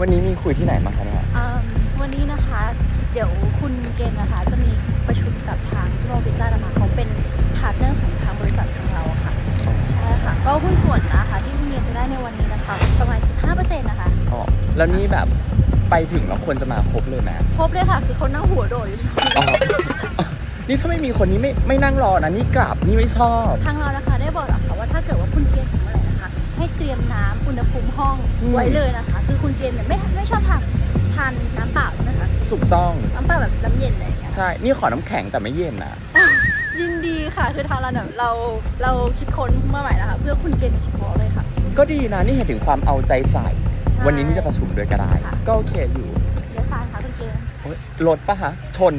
วันนี้มีคุยที่ไหนบ้างคะเนี่ยอืมวันนี้นะคะ เดี๋ยวคุณเกณฑ์นะคะ จะมีประชุมกับทางที่โรบิซ่านะคะเขาเป็นพาร์ทเนอร์ของทางบริษัททางเราอะค่ะ ใช่ค่ะ ก็หุ้นส่วนนะคะ ที่คุณเกณฑ์จะได้ในวันนี้นะคะ ประมาณ 15%นะคะ อ๋อแล้วนี่แบบไปถึงแล้วควรจะมาครบเลยไหมครบเลยค่ะ คือเขานั่งหัวโดดอยู่ อ๋อนี่ถ้าไม่มีคนนี้ไม่ไม่นั่งรอนะนี่กลับนี่ไม่ชอบ ทางเรานะคะได้บอกแล้วค่ะว่าถ้าเกิดว่าคุณเกณฑ์ถึงเมื่อไหร่นะคะให้ เตรียมน้ำอุณหภูมิห้องอืมไว้เลยนะคะ คือคุณเกณฑ์เนี่ยไม่ไม่ชอบทานทานน้ำเปล่าใช่ไหมคะถูกต้องน้ำเปล่าแบบน้ำเย็นอะไรอย่างเงี้ยใช่ นี่ขอน้ำแข็งแต่ไม่เย็นนะยินดีค่ะคือทางเราเนี่ยเราเราคิดค้นมาใหม่นะคะ เพื่อคุณเกณฑ์โดยเฉพาะเลยค่ะ ก็ดีนะนี่เห็นถึงความเอาใจใส่ วันนี้นี่จะประชุมด้วยก็ได้ค่ะก็โอเคอยู่เดี๋ยวซ้ายค่ะคุณเกณฑ์โอ๊ยรถปะฮะชน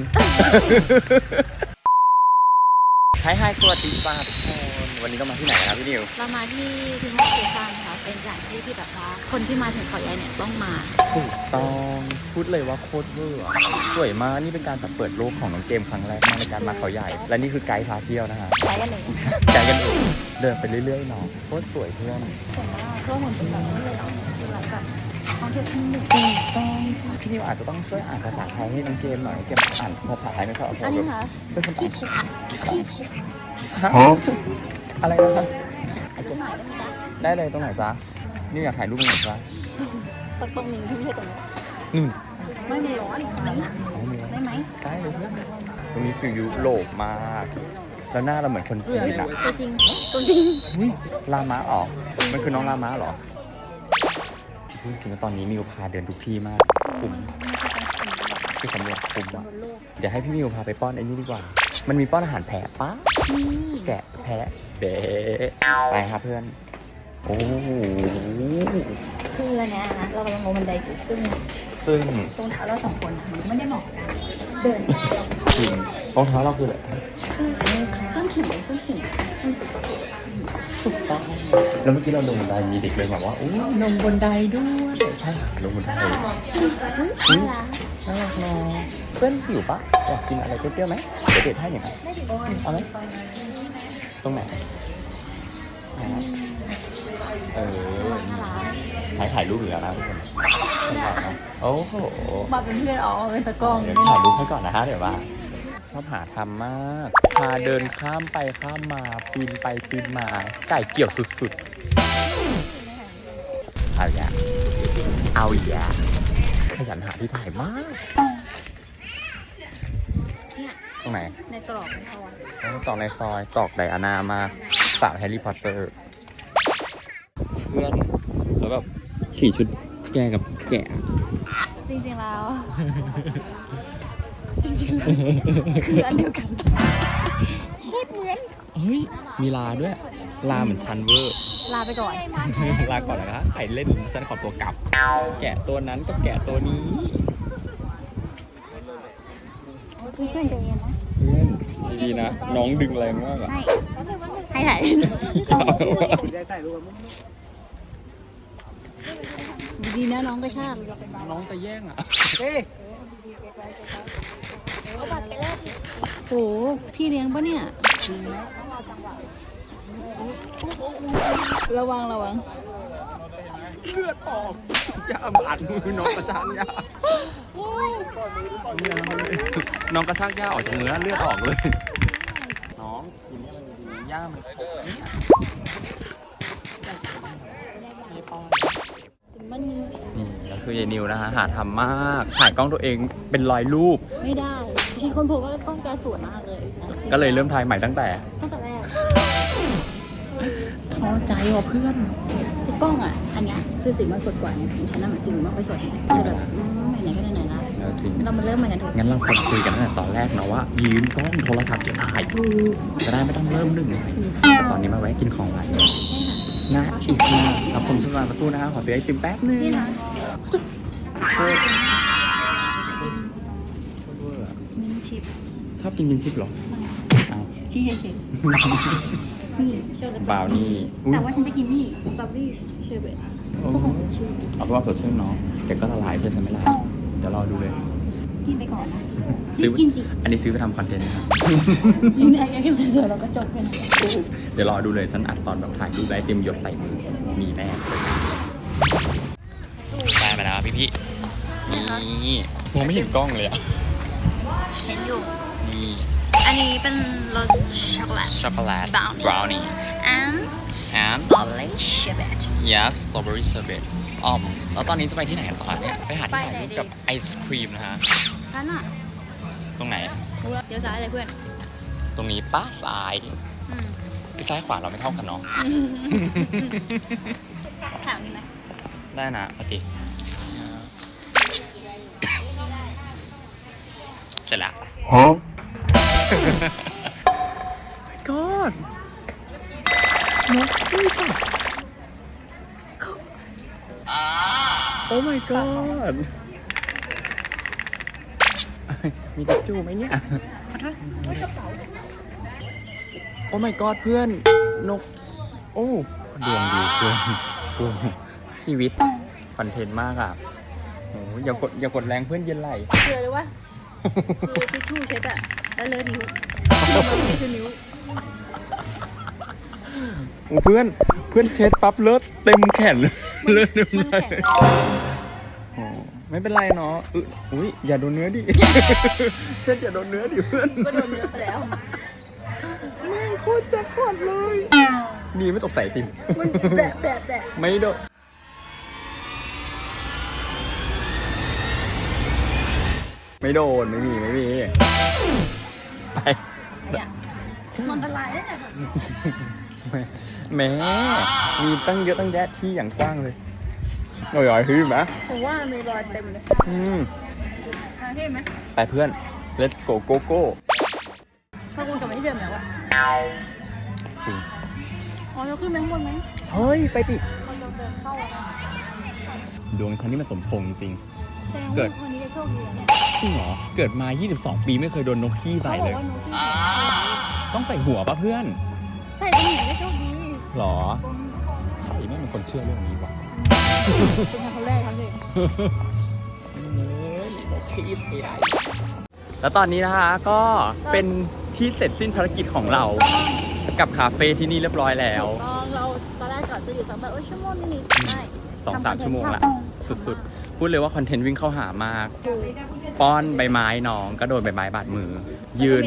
ไฮไฮสวัสดีจ้าทุกคน วันนี้ก็มาที่ไหนนะครับพี่นิว เรามาที่ทิมอร์เอชันค่ะ เป็นสถานที่ที่แบบว่า คนที่มาถึงเขาใหญ่เนี่ยต้องมา ถูกต้องพูดเลยว่าโคตรเวอร์อะสวยมาก นี่เป็นการแบบเปิดโลกของน้องเกมครั้งแรกมากในการมาเขาใหญ่ และนี่คือไกด์พาเที่ยวนะฮะใช้กันเลยไกด์กันเองเดินไปเรื่อยๆเนาะโคตรสวยเพื่อนสวยมากก็เหมือนเป็นแบบนี้เลยเหรอคือแบบแบบท่องเที่ยวที่หนึ่งต้องพี่นิวอาจจะต้องช่วยอ่านภาษาไทยให้น้องเกมหน่อยเกมอ่านภาษาไทยไม่ค่อยออกอันนี้ค่ะเป็นคนอ่านขี้คิดฮะ อะไรนะครับตรงไหนได้ไหมจ๊ะได้เลยตรงไหนจ๊ะนี่อยากถ่ายรูปตรงไหนจ๊ะสักตรงหนึ่งที่ไม่ใช่ตรงนี้นี่ไม่มันร้อนอันนี้เอาเลยได้ไหมได้เลยเพื่อนตรงนี้ฟิวยุโรปมากแล้วหน้าเราเหมือนคนจีนอะตัวจริงตัวจริงอุ๊ยลามะอ๋อมันคือน้องลามะเหรอพูดจริงๆว่าตอนนี้นิวพาเดินทุกที่มากคุ้มคือสำรวจคุ้มบอะนโลกเดี๋ยวให้พี่นิวพาไปป้อนไอ้นี่ดีกว่า มันมีป้อนอาหารแพะปะนี่แกะแพะเดะไปครับเพื่อน โอ้โหคืออันเนี้ยนะเรากำลังลงบันไดอยู่ซึ่งซึ่งตรงเท้าเราสองคนนะมันไม่ได้เหมาะกัน เดินจริง รองเท้าเราคืออะไรคือส้นขิงส้นขิงส้นตุ๊กตาถูกต้องแล้วเมื่อกี้เราลงบันไดมีเด็กเลยแบบว่าโอ้ยลงบันไดด้วยใช่ค่ะลงบันไดน่ารักน่ารักเนาะเพื่อนหิวปะอยากกินอะไรเปรี้ยวๆไหมเดี๋ยวเด็ดให้หน่อยนะได้ดิเอาไหมตรงไหนไหนนะเออน่ารักใช้ถ่ายรูปอยู่แล้วนะทุกคนโอ้โหมาเป็นเพื่อนอ๋อเป็นตะกล้องเดี๋ยวถ่ายรูปให้ก่อนนะฮะเดี๋ยวว่า ชอบหาทำมาก พาเดินข้ามไปข้ามมาปีนไปปีนมาไก่เกี่ยวสุดๆเอาอย่าเอาอย่าขยันหาที่ถ่ายมาก เนี่ยตรงไหนในตรอกในซอยตอกในซอยตอกไดอานามาสาวแฮร์รี่พอตเตอร์ เพื่อนแล้วแบบขี่ชุดแกกับแกะจริงๆแล้ว จริงๆแล้วคืออันเดียวกันเฮ้ย มีลาด้วย ลาเหมือนชันเวอร์ ลาไปก่อน ลาก่อนนะคะไข่เล่นฉันขอตัวกลับ แกะตัวนั้นกับแกะตัวนี้เพื่อนใจเย็นนะเพื่อนดีๆนะ น้องดึงแรงมากอะให้ถ่ายดีนะน้องก็ชากน้องจะแย่งอะ โหพี่เลี้ยงปะเนี่ย ระวังระวังเลือดออกอย่าบาดมือน้องกระชากยาน้องกระชากยาออกจากมือแล้วเลือดออกเลย น้องกินให้มันดีๆย่ามันขมเนี่ยไม่ป้อนมันนี่แล้วคือยายนิวนะฮะหาทำมาก ถ่ายกล้องตัวเองเป็นรอยรูป ไม่ได้ฉัน คนพบว่ากล้องแกสวยมากเลยนะก็เลยเริ่มถ่ายใหม่ตั้งแต่ ตั้งแต่แรกท้อใจว่ะเพื่อนคือกล้องอะ อันเนี้ยคือสีมันสดกว่าไงของฉันน่ะมันสีมันไม่ค่อยสดไงก็เลยแบบอืมไหนๆก็ไหนๆละแล้วจริง เรามาเริ่มใหม่กันเถอะงั้นเราควรคุยกันตั้งแต่ตอนแรกนะว่า ยืมกล้องโทรศัพท์จะถ่ายถูกจะได้ไม่ต้องเริ่มหนึ่งเลยแต่ตอนนี้มาแวะกินของหวานนะอิสมารับผมสำหรับประตูนะครับขอซื้อไอติมแป๊บนึง นี่นะโคต ชอบกินมินชิปเหรอเอาชี้เฉยๆนี่เชอร์เบตบราวนี่อุ๊ยแต่ว่าฉันจะกินนี่สตรอเบอรี่เชอร์เบตโอ้พวกของสดชื่นเอาเพื่อความสดชื่นเนาะเดี๋ยวก็ละลายใช่ไหมล่ะเดี๋ยวรอดูเลยกินไปก่อนนะซื้อกินสิอันนี้ซื้อไปทำคอนเทนต์นะครับ กินได้แค่กินสวยๆเราก็จบไปนะเดี๋ยวรอดูเลยฉันอัดตอนแบบถ่ายรูปไอติมหยดใส่มือมีแน่ไปนมาแล้วพี่พี่นะคะนี่มองไม่เห็นกล้องเลยอะเห็นอยู่ นี่อันนี้เป็นรสช็อกโกแลต ช็อกโกแลต Brownie brownie and and strawberry sherbet yes strawberry sherbet อ๋อมแล้วตอนนี้จะไปที่ไหนกันต่อเนี่ย ไปหาที่ไปถ่ายไหนรูปดีกับไอศครีมนะฮะนั่นอะตรงไหน เดี๋ยวซ้ายเลยเพื่อนตรงนี้ป้าซ้ายอืมที่ซ้ายขวาเราไม่เท่ากันเนาะ ถามนี่ไหมได้นะปฏิเสร็จแล้ว Huh? God มีติ๊กจูไหมเนี่ยโอ้ my god เพื่อน นก โอ้ดวงดีเกินกูชีวิต คอนเทนต์มากอะโอ้อย่ากดอย่ากดแรงเพื่อนเย็นไหลเชื่อเลยว่าคือทิชชู่เช็ดอะแล้วเลอะนิ้วมันนี่คือนิ้วโอ้เพื่อนเพื่อนเช็ดปั๊บเลือดเต็มแขนเลยเลือดเต็มมันเลยแข็งโอ้ ไม่เป็นไรเนาะอึอุ้ยอย่าโดนเนื้อดิ เช็ดอย่าโดนเนื้อดิเพื่อนก็โดนเนื้อไปแล้ว แม่งโคตรแจ็คพอตเลยดีไม่ตกใส่ติมมันแบะแบะแบะไม่โดนไม่โดนไม่มีไม่มีไปเนี่ยมันอันตรายได้ไงแหม่มีตั้งเยอะตั้งแยะที่อย่างกว้างเลย โอ้ยคือไหมผมว่ามีรอยเต็มเลยอืมทางที่ไหมไปเพื่อน let's go go go ถ้าคงจะไม่เดิมแล้วอะจริง อ๋อเราขึ้นไปข้างบนไหมเฮ้ย ไปดิคนเราเดินเข้าอะนะดวงฉันนี่มันสมพงษ์จริง แสดงเกิว่าดวันนี้จะโชคดีอะเนี่ยจริงเหรอ เกิดมา 22 ปีไม่เคยโดนนกขี้เขาใส่บอเลกย ว่าหนูที่ต้องใส่หัวป่ะเพื่อนใส่ตรงไหนก็โชคดีหรอ ใส่ไม่เป็นคนเชื่อเรื่องนี้ว่ะ เป็นคนแรกครับเลยเฮ้ยนกขี้ไปได้แล้วตอนนี้นะคะก็เป็นที่เสร็จสิ้นภารกิจของเรา กับคาเฟ่ที่นี่เรียบร้อยแล้วตอนเราตอนแรกกะจะอยู่สักแบบเออชั่วโมงนิดๆไม่สองสามทำคอนเทนต์ชั่วโมงละช่สุดๆ พูดเลยว่าคอนเทนต์วิ่งเข้าหามากถูกป้อนใบไม้น้องก็โดนใบไม้บาดมือ ยืน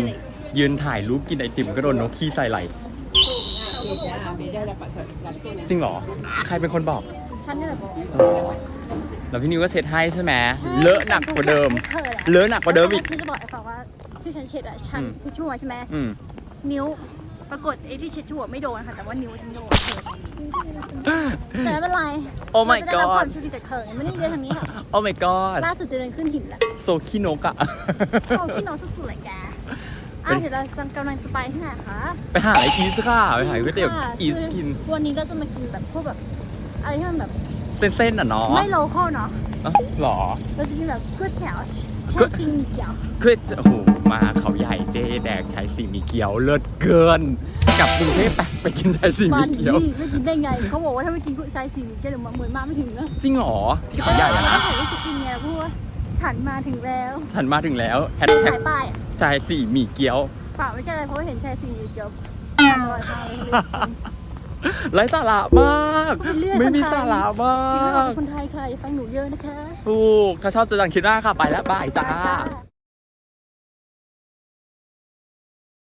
ยืนถ่ายรูปกินไอติมก็โดนนกขี้ใส่ไหลจริงเหรอ ใครเป็นคนบอก ฉันนี่แหละบอกแล้วพี่นิวก็เช็ดให้ใช่ไหมใช่เลอะหนักกว่าเดิม ธอแหละเลอะหนักกว่าเดิมอีก ฉันจะบอกไอ้ฝั่งว่าที่ฉันเช็ดอะฉันอืม ทิชชู่อะใช่ไหมอืม นิ้วปรากฏไอ้ที่เช็ดชู่อะไม่โดนค่ะแต่ว่านิ้วฉันโดนเธอแต่ไม่เป็นไร โอ้ my เราจะได้รับ god ความโชคดีจากเธอไงไม่ได้เดินทางนี้ค่ะโอ้ my god ล่าสุดเดินขึ้นหินแหละโซขี้นกอะ เข้าที่นอนสุดๆเลยแกอะเดี๋ยวเรากำลังจะไปที่ไหนคะ ไปหาไออีสค่ะไปหาก๋วยเตี๋ยวค่ะอีสกินคือวันนี้เราจะมากินแบบพวกแบบ อะไรที่มันแบบเส้นๆอะเนาะไม่โลคอลเนาะเอ้าหรอเราจะกินแบบก๋วยเตี๋ยวใช้ก๋วยซีมีเกี๊ยวคือจะโอ้โหมาเขาใหญ่เจแดกชายสีมีเกี๊ยวเลิศเกินกลับกรุงเทพไปไปกินชายสีมามีถึงเกี๊ยวนี่ไม่กินได้ไง เขาบอกว่าถ้าไม่กินใช้ซีมีเกี๊ยวเดี๋ยวเหมือนมาไม่ถึงนะจริงเหรอที่เขาใหญ่อะนะถ่ายรูปสกินไงพูดว่าฉันมาถึงแล้วฉันมาถึงแล้วแฮชคือแท็กถ่ายป้ายอะชายสีมีเกี๊ยว เปล่าไม่ใช่อะไรเพราะว่าเห็นชายซีมีเกี๊ยวอร่อยมากเลย ไร้สาระมากเป็นเรื่องไม่มีคนไทยสาระมากจริงๆเราเป็นคนไทยค่ะอย่าฟังหนูเยอะนะคะ ถูก ถ้าชอบเจอกันคลิปหน้าค่ะ ไปแล้วบายจ้าจ้า